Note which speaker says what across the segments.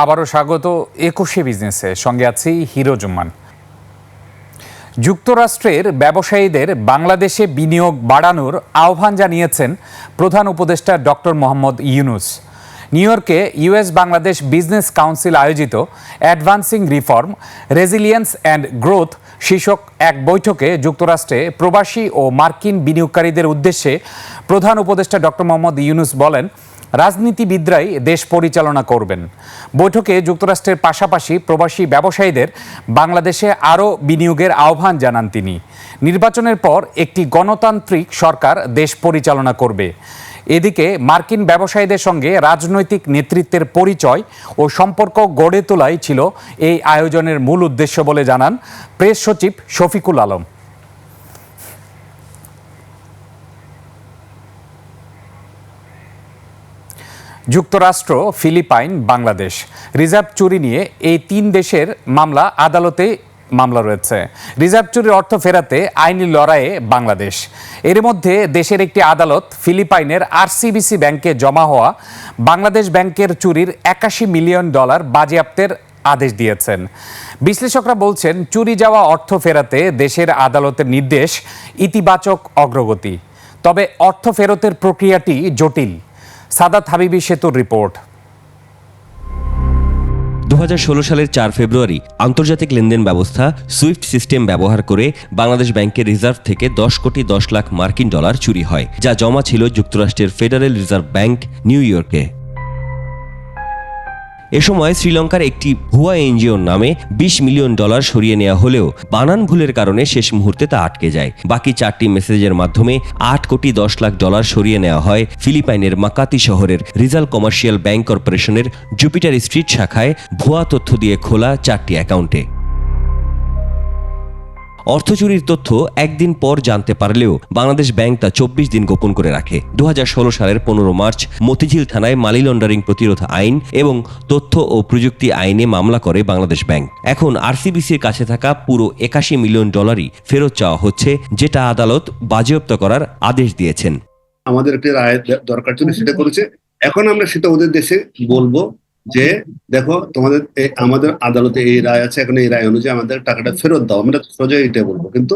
Speaker 1: আবারও স্বাগত একুশে বিজনেসে। সঙ্গে আছি হিরো জুম্মান। যুক্তরাষ্ট্রের ব্যবসায়ীদের বাংলাদেশে বিনিয়োগ বাড়ানোর আহ্বান জানিয়েছেন প্রধান উপদেষ্টা ডক্টর মোহাম্মদ ইউনুস। নিউ ইয়র্কে ইউএস বাংলাদেশ বিজনেস কাউন্সিল আয়োজিত advancing reform, resilience and growth শীর্ষক এক বৈঠকে যুক্তরাষ্ট্রে প্রবাসী ও মার্কিন বিনিয়োগকারীদের উদ্দেশ্যে প্রধান উপদেষ্টা ডক্টর মোহাম্মদ ইউনুস বলেন রাজনীতিবিদরাই দেশ পরিচালনা করবেন। বৈঠকে যুক্তরাষ্ট্রের পাশাপাশি প্রবাসী ব্যবসায়ীদের বাংলাদেশে আরও বিনিয়োগের আহ্বান জানান তিনি। নির্বাচনের পর একটি গণতান্ত্রিক সরকার দেশ পরিচালনা করবে। এদিকে মার্কিন ব্যবসায়ীদের সঙ্গে রাজনৈতিক নেতৃত্বের পরিচয় ও সম্পর্ক গড়ে তোলাই ছিল এই আয়োজনের মূল উদ্দেশ্য বলে জানান প্রেস সচিব শফিকুল আলম। যুক্তরাষ্ট্র, ফিলিপাইন, বাংলাদেশ। রিজার্ভ চুরি নিয়ে এই তিন দেশের মামলা আদালতে মামলা রয়েছে। রিজার্ভ চুরির অর্থ ফেরাতে আইনি লড়াইয়ে বাংলাদেশ। এর মধ্যে দেশের একটি আদালত ফিলিপাইনের আরসিবিসি ব্যাংকে জমা হওয়া বাংলাদেশ ব্যাংকের চুরির একাশি মিলিয়ন ডলার বাজেয়াপ্তের আদেশ দিয়েছেন। বিশ্লেষকরা বলছেন, চুরি যাওয়া অর্থ ফেরাতে দেশের আদালতের নির্দেশ ইতিবাচক অগ্রগতি। তবে অর্থ ফেরতের প্রক্রিয়াটি জটিল। সাদাত হাবিবি সেতুর রিপোর্ট।
Speaker 2: দু হাজার ষোলো সালের চার ফেব্রুয়ারি আন্তর্জাতিক লেনদেন ব্যবস্থা সুইফট সিস্টেম ব্যবহার করে বাংলাদেশ ব্যাংকের রিজার্ভ থেকে দশ কোটি দশ লাখ মার্কিন ডলার চুরি হয়, যা জমা ছিল যুক্তরাষ্ট্রের ফেডারেল রিজার্ভ ব্যাংক নিউ ইয়র্কে। এ সময় শ্রীলঙ্কার একটি ভুয়া এনজিওর নামে বিশ মিলিয়ন ডলার সরিয়ে নেওয়া হলেও বানান ভুলের কারণে শেষ মুহূর্তে তা আটকে যায়। বাকি চারটি মেসেজের মাধ্যমে আট কোটি দশ লাখ ডলার সরিয়ে নেওয়া হয় ফিলিপাইনের মাকাতি শহরের রিজাল কমার্শিয়াল ব্যাংক কর্পোরেশনের জুপিটার স্ট্রিট শাখায় ভুয়া তথ্য দিয়ে খোলা চারটি অ্যাকাউন্টে। অর্থ চুরির তথ্য একদিন পর জানতে পারলেও বাংলাদেশ ব্যাংক তা চব্বিশ দিন গোপন করে রাখে। দু সালের পনেরো মার্চ মতিঝিল থানায় মানি লন্ডারিং প্রতিরোধ আইন এবং তথ্য ও প্রযুক্তি আইনে মামলা করে বাংলাদেশ ব্যাংক। এখন আরসিবিসির কাছে থাকা পুরো একাশি মিলিয়ন ডলারই ফেরত চাওয়া হচ্ছে, যেটা আদালত বাজেয়াপ্ত করার আদেশ দিয়েছেন।
Speaker 3: আমাদের একটি রায় দরকার ছিল, সেটা করেছে। এখন আমরা সেটা ওদের দেশে বলব যে দেখো, তোমাদের আমাদের আদালতে এই রায় আছে, এখন এই রায় অনুযায়ী আমাদের টাকাটা ফেরত দাও, আমরা সোজা এটা বলব। কিন্তু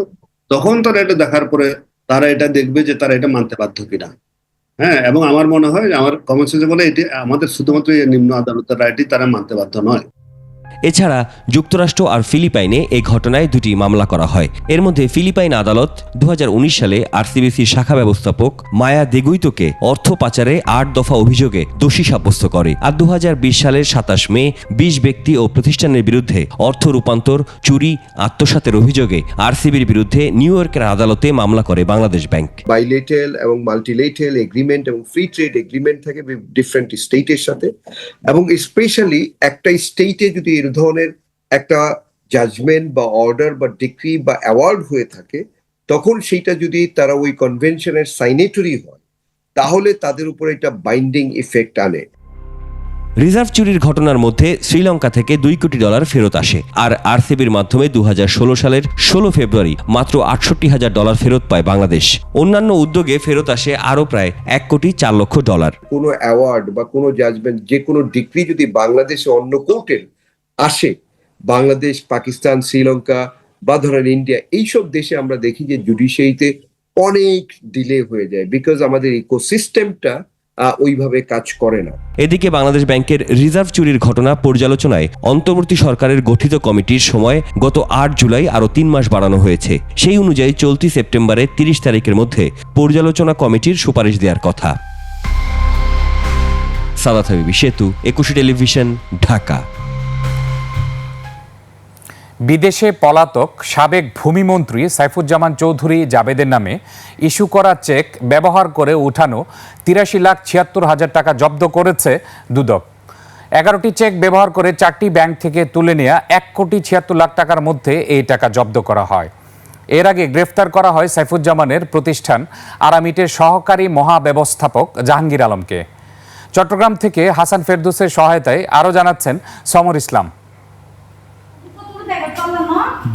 Speaker 3: তখন তারা এটা দেখার পরে তারা এটা দেখবে যে তারা এটা মানতে বাধ্য কিনা। হ্যাঁ এবং আমার মনে হয় আমার কমন সেন্সে বলে এটি আমাদের শুধুমাত্র নিম্ন আদালতের রায়টি তারা মানতে বাধ্য নয়।
Speaker 2: এছাড়া যুক্তরাষ্ট্র আর ফিলিপাইনে এই ঘটনায় দুটি মামলা করা হয়। এর মধ্যে ফিলিপাইন আদালত দু সালে আরসিবিসির শাখা ব্যবস্থাপক মায়া দেগুইতোকে অর্থ পাচারে আট দফা অভিযোগে দোষী সাব্যস্ত করে আর দু সালের সাতাশ মে বিশ ব্যক্তি ও প্রতিষ্ঠানের বিরুদ্ধে অর্থ রূপান্তর, চুরি, আত্মসাতের অভিযোগে আরসিবির বিরুদ্ধে নিউ ইয়র্কের আদালতে মামলা করে বাংলাদেশ ব্যাংক।
Speaker 4: বাইলেটারাল এবং মাল্টিলেটারাল এগ্রিমেন্ট এবং ফ্রি ট্রেড এগ্রিমেন্ট থাকে ডিফারেন্ট স্টেটের সাথে এবং স্পেশালি একটা স্টেটে যদি এর ধরনের একটা জাজমেন্ট বা অর্ডার বা ডিক্রি বা অ্যাওয়ার্ড হয়ে থাকে তখন সেইটা যদি তারা ওই কনভেনশনের সাইনেটরি হয় তাহলে তাদের উপর একটা বাইন্ডিং ইফেক্ট আনে।
Speaker 2: রিজার্ভ চুরির ঘটনার মধ্যে শ্রীলঙ্কা থেকে দুই কোটি ডলার ফেরত আসে আর আরসিবির মাধ্যমে দু হাজার ষোলো সালের ষোলো ফেব্রুয়ারি মাত্র আটষট্টি হাজার ডলার ফেরত পায় বাংলাদেশ। অন্যান্য উদ্যোগে ফেরত আসে আরও প্রায় এক কোটি চার লক্ষ ডলার।
Speaker 4: কোনো অ্যাওয়ার্ড বা কোনো জাজমেন্ট যে কোনো ডিগ্রি যদি বাংলাদেশে অন্য কোর্টের আসে। বাংলাদেশ, পাকিস্তান, শ্রীলঙ্কা, বা ধরেন ইন্ডিয়া, এইসব দেশে আমরা দেখি যে জুডিশিয়ারিতে অনেক ডিলে হয়ে যায় বিকজ আমাদের ইকোসিস্টেমটা ওইভাবে কাজ করে না।
Speaker 2: এদিকে বাংলাদেশ ব্যাংকের রিজার্ভ চুরির ঘটনা পর্যালোচনায় অন্তর্বর্তী সরকারের গঠিত কমিটির সময় গত আট জুলাই আরও তিন মাস বাড়ানো হয়েছে। সেই অনুযায়ী চলতি সেপ্টেম্বরে তিরিশ তারিখের মধ্যে পর্যালোচনা কমিটির সুপারিশ দেওয়ার কথা। সাদাত সেতু, একুশে টেলিভিশন, ঢাকা।
Speaker 1: বিদেশে পলাতক সাবেক ভূমিমন্ত্রী সাইফুজ্জামান চৌধুরী জাবেদের নামে ইস্যু করা চেক ব্যবহার করে উঠানো তিরাশি লাখ ছিয়াত্তর হাজার টাকা জব্দ করেছে দুদক। এগারোটি চেক ব্যবহার করে চারটি ব্যাংক থেকে তুলে নেওয়া এক কোটি ছিয়াত্তর লাখ টাকার মধ্যে এই টাকা জব্দ করা হয়। এর আগে গ্রেফতার করা হয় সাইফুজ্জামানের প্রতিষ্ঠান আরামিটের সহকারী মহাব্যবস্থাপক জাহাঙ্গীর আলমকে। চট্টগ্রাম থেকে হাসান ফেরদুসের সহায়তায় আরও জানাচ্ছেন সমর ইসলাম।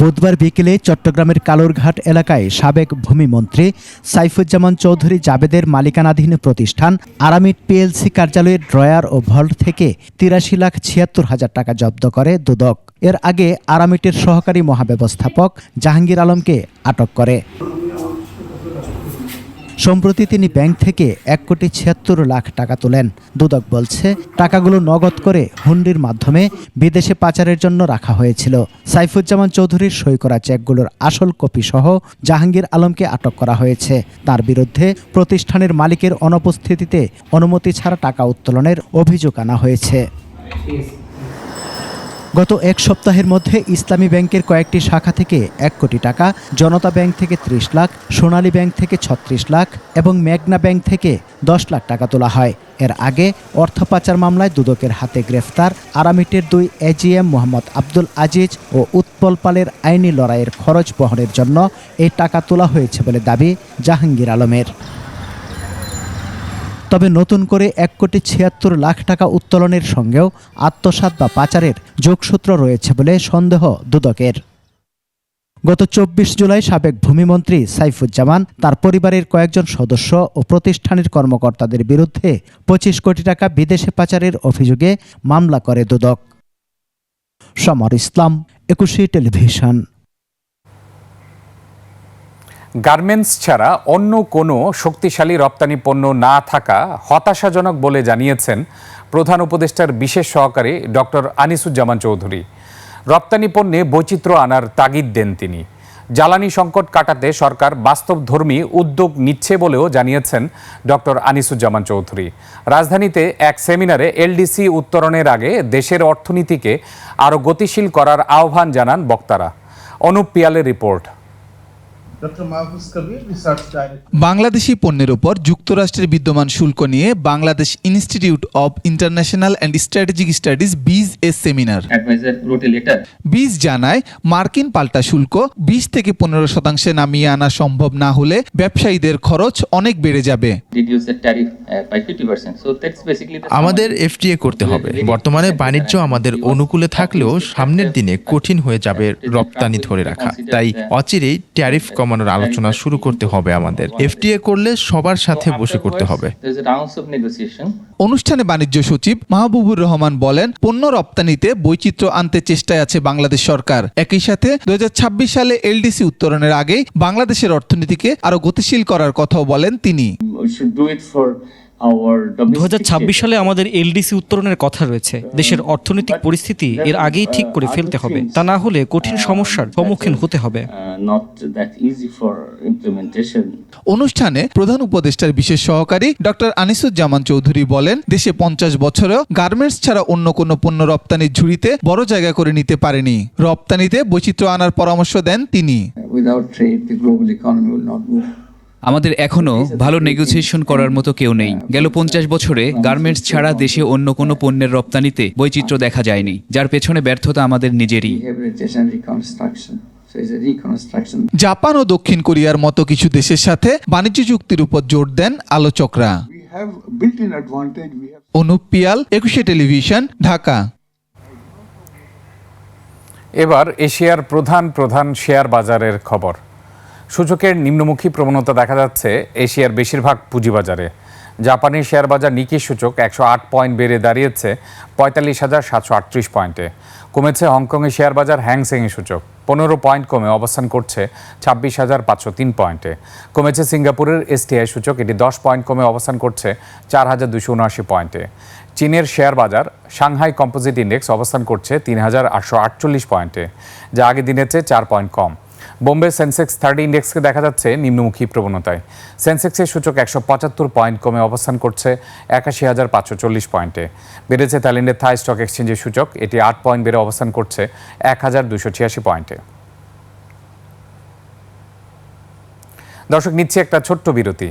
Speaker 5: বুধবার বিকেলে চট্টগ্রামের কালুরঘাট এলাকায় সাবেক ভূমিমন্ত্রী সাইফুজ্জামান চৌধুরী জাবেদের মালিকানাধীন প্রতিষ্ঠান আরামিট পিএলসি কার্যালয়ের ড্রয়ার ও ভল্ট থেকে তিরাশি লাখ ছিয়াত্তর হাজার টাকা জব্দ করে দুদক। এর আগে আরামিটের সহকারী মহাব্যবস্থাপক জাহাঙ্গীর আলমকে আটক করে। সম্প্রতি তিনি ব্যাংক থেকে এক কোটি ছিয়াত্তর লাখ টাকা তোলেন। দুদক বলছে, টাকাগুলো নগদ করে হুন্ডির মাধ্যমে বিদেশে পাচারের জন্য রাখা হয়েছিল। সাইফুজ্জামান চৌধুরীর সই করা চেকগুলোর আসল কপি সহ জাহাঙ্গীর আলমকে আটক করা হয়েছে। তার বিরুদ্ধে প্রতিষ্ঠানের মালিকের অনুপস্থিতিতে অনুমতি ছাড়া টাকা উত্তোলনের অভিযোগ আনা হয়েছে। গত এক সপ্তাহের মধ্যে ইসলামী ব্যাংকের কয়েকটি শাখা থেকে এক কোটি টাকা, জনতা ব্যাংক থেকে ত্রিশ লাখ, সোনালী ব্যাংক থেকে ছত্রিশ লাখ এবং মেঘনা ব্যাংক থেকে দশ লাখ টাকা তোলা হয়। এর আগে অর্থ পাচার মামলায় দুদকের হাতে গ্রেফতার আরামিটের দুই এজিএম মোহাম্মদ আব্দুল আজিজ ও উৎপল পালের আইনি লড়াইয়ের খরচ বহনের জন্য এই টাকা তোলা হয়েছে বলে দাবি জাহাঙ্গীর আলমের। তবে নতুন করে এক কোটি ছিয়াত্তর লাখ টাকা উত্তোলনের সঙ্গেও আত্মসাৎ বা পাচারের যোগসূত্র রয়েছে বলে সন্দেহ দুদকের। গত চব্বিশ জুলাই সাবেক ভূমিমন্ত্রী সাইফুজ্জামান, তার পরিবারের কয়েকজন সদস্য ও প্রতিষ্ঠানের কর্মকর্তাদের বিরুদ্ধে পঁচিশ কোটি টাকা বিদেশে পাচারের অভিযোগে মামলা করে দুদক। সমর ইসলাম, একুশে টেলিভিশন।
Speaker 1: গার্মেন্টস ছাড়া অন্য কোনো শক্তিশালী রপ্তানি পণ্য না থাকা হতাশাজনক বলে জানিয়েছেন প্রধান উপদেষ্টার বিশেষ সহকারী ডক্টর আনিসুজ্জামান চৌধুরী। রপ্তানি পণ্যে বৈচিত্র্য আনার তাগিদ দেন তিনি। জ্বালানি সংকট কাটাতে সরকার বাস্তবধর্মী উদ্যোগ নিচ্ছে বলেও জানিয়েছেন ডক্টর আনিসুজ্জামান চৌধুরী। রাজধানীতে এক সেমিনারে এলডিসি উত্তরণের আগে দেশের অর্থনীতিকে আরও গতিশীল করার আহ্বান জানান বক্তারা। অনুপ পিয়ালের রিপোর্ট।
Speaker 6: বাংলাদেশি পণ্যের উপর যুক্তরাষ্ট্রের বিদ্যমান শুল্ক নিয়ে Bangladesh institute of international and strategic studies BIISS A seminar BIISS জানায় মার্কিন পাল্টা শুল্ক বিশ থেকে পনেরো শতাংশে নামিয়ে আনা সম্ভব না হলে ব্যবসায়ীদের খরচ অনেক বেড়ে যাবে।
Speaker 7: Uh, by 50%. So that's basically the
Speaker 8: আমাদের এফটিএ করতে হবে। বর্তমানে বাণিজ্য আমাদের অনুকূলে থাকলেও সামনের দিনে কঠিন হয়ে যাবে রপ্তানি ধরে রাখা। তাই অচিরেই ট্যারিফ কমানোর আলোচনা শুরু করতে হবে আমাদের। এফটিএ করলে সবার সাথে বসে করতে হবে.
Speaker 6: অনুষ্ঠানে বাণিজ্য সচিব মাহবুবুর রহমান বলেন পণ্য রপ্তানিতে বৈচিত্র্য আনতে চেষ্টায় আছে বাংলাদেশ সরকার। একই সাথে দুই হাজার ছাব্বিশ সালে এলডিসি উত্তরণের আগেই বাংলাদেশের অর্থনীতিকে আরও গতিশীল করার কথাও বলেন তিনি।
Speaker 9: দু সালে আমাদের এলডিসি উত্তোলনের কথা রয়েছে। দেশের অর্থনৈতিক পরিস্থিতি এর আগেই ঠিক করে ফেলতে হবে। তা না হলে কঠিন সমস্যার সম্মুখীন হতে হবে।
Speaker 7: uh.
Speaker 6: অনুষ্ঠানে প্রধান উপদেষ্টার বিশেষ সহকারী ডক্টর আনিসুজ্জামান চৌধুরী বলেন দেশে পঞ্চাশ বছরেও গার্মেন্টস ছাড়া অন্য কোনো পণ্য রপ্তানির ঝুড়িতে বড় জায়গা করে নিতে পারেনি। রপ্তানিতে বৈচিত্র্য আনার পরামর্শ দেন তিনি।
Speaker 7: Without trade, the global economy will not move.
Speaker 10: আমাদের এখনও ভালো নেগোসিয়েশন করার মতো কেউ নেই। গেল পঞ্চাশ বছরে গার্মেন্টস ছাড়া দেশে অন্য কোনো পণ্যের রপ্তানিতে বৈচিত্র্য দেখা যায়নি যার পেছনে ব্যর্থতা আমাদের নিজেরই.
Speaker 6: জাপান ও দক্ষিণ কোরিয়ার মতো কিছু দেশের সাথে বাণিজ্য চুক্তির উপর জোর দেন আলোচকরা। অনুপ পিয়াল একুশে টেলিভিশন ঢাকা।
Speaker 1: এবার এশিয়ার প্রধান প্রধান শেয়ার বাজারের খবর। সূচকের নিম্নমুখী প্রবণতা দেখা যাচ্ছে এশিয়ার বেশিরভাগ পুঁজিবাজারে। জাপানি শেয়ার বাজার নিকি সূচক একশো আট পয়েন্ট বেড়ে দাঁড়িয়েছে পঁয়তাল্লিশ হাজার সাতশো আটত্রিশ পয়েন্টে। কমেছে হংকংয়ের শেয়ার বাজার হ্যাংসেং সূচক। পনেরো পয়েন্ট কমে অবস্থান করছে ছাব্বিশ হাজার পাঁচশো তিন পয়েন্টে। কমেছে সিঙ্গাপুরের এসটিআই সূচক, এটি দশ পয়েন্ট কমে অবস্থান করছে চার হাজার দুশো উনআশি পয়েন্টে। চীনের শেয়ার বাজার, সাংহাই কম্পোজিট ইন্ডেক্স অবস্থান করছে তিন হাজার আটশো আটচল্লিশ পয়েন্টে, যা আগের দিনের চেয়ে চার পয়েন্ট কম। বোম্বে সেন্সেক্স থার্টি ইন্ডেক্সকে দেখা যাচ্ছে নিম্নমুখী প্রবণতায়। সেন্সেক্সের সূচক একশো পঁচাত্তর পয়েন্ট কমে অবস্থান করছে একাশি হাজার পাঁচশো চল্লিশ পয়েন্টে। বেড়েছে থাইল্যান্ডের থাই স্টক এক্সচেঞ্জের সূচক, এটি আট পয়েন্ট বেড়ে অবস্থান করছে এক হাজার দুশো ছিয়াশি পয়েন্টে। দর্শক, নিচ্ছে একটা ছোট্ট বিরতি।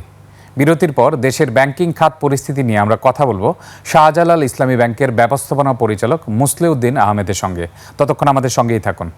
Speaker 1: বিরতির পর দেশের ব্যাংকিং খাত পরিস্থিতি নিয়ে আমরা কথা বলব শাহজালাল ইসলামী ব্যাংকের ব্যবস্থাপনা পরিচালক মুসলিউদ্দিন আহমেদের সঙ্গে। ততক্ষণ আমাদের সঙ্গেই থাকুন।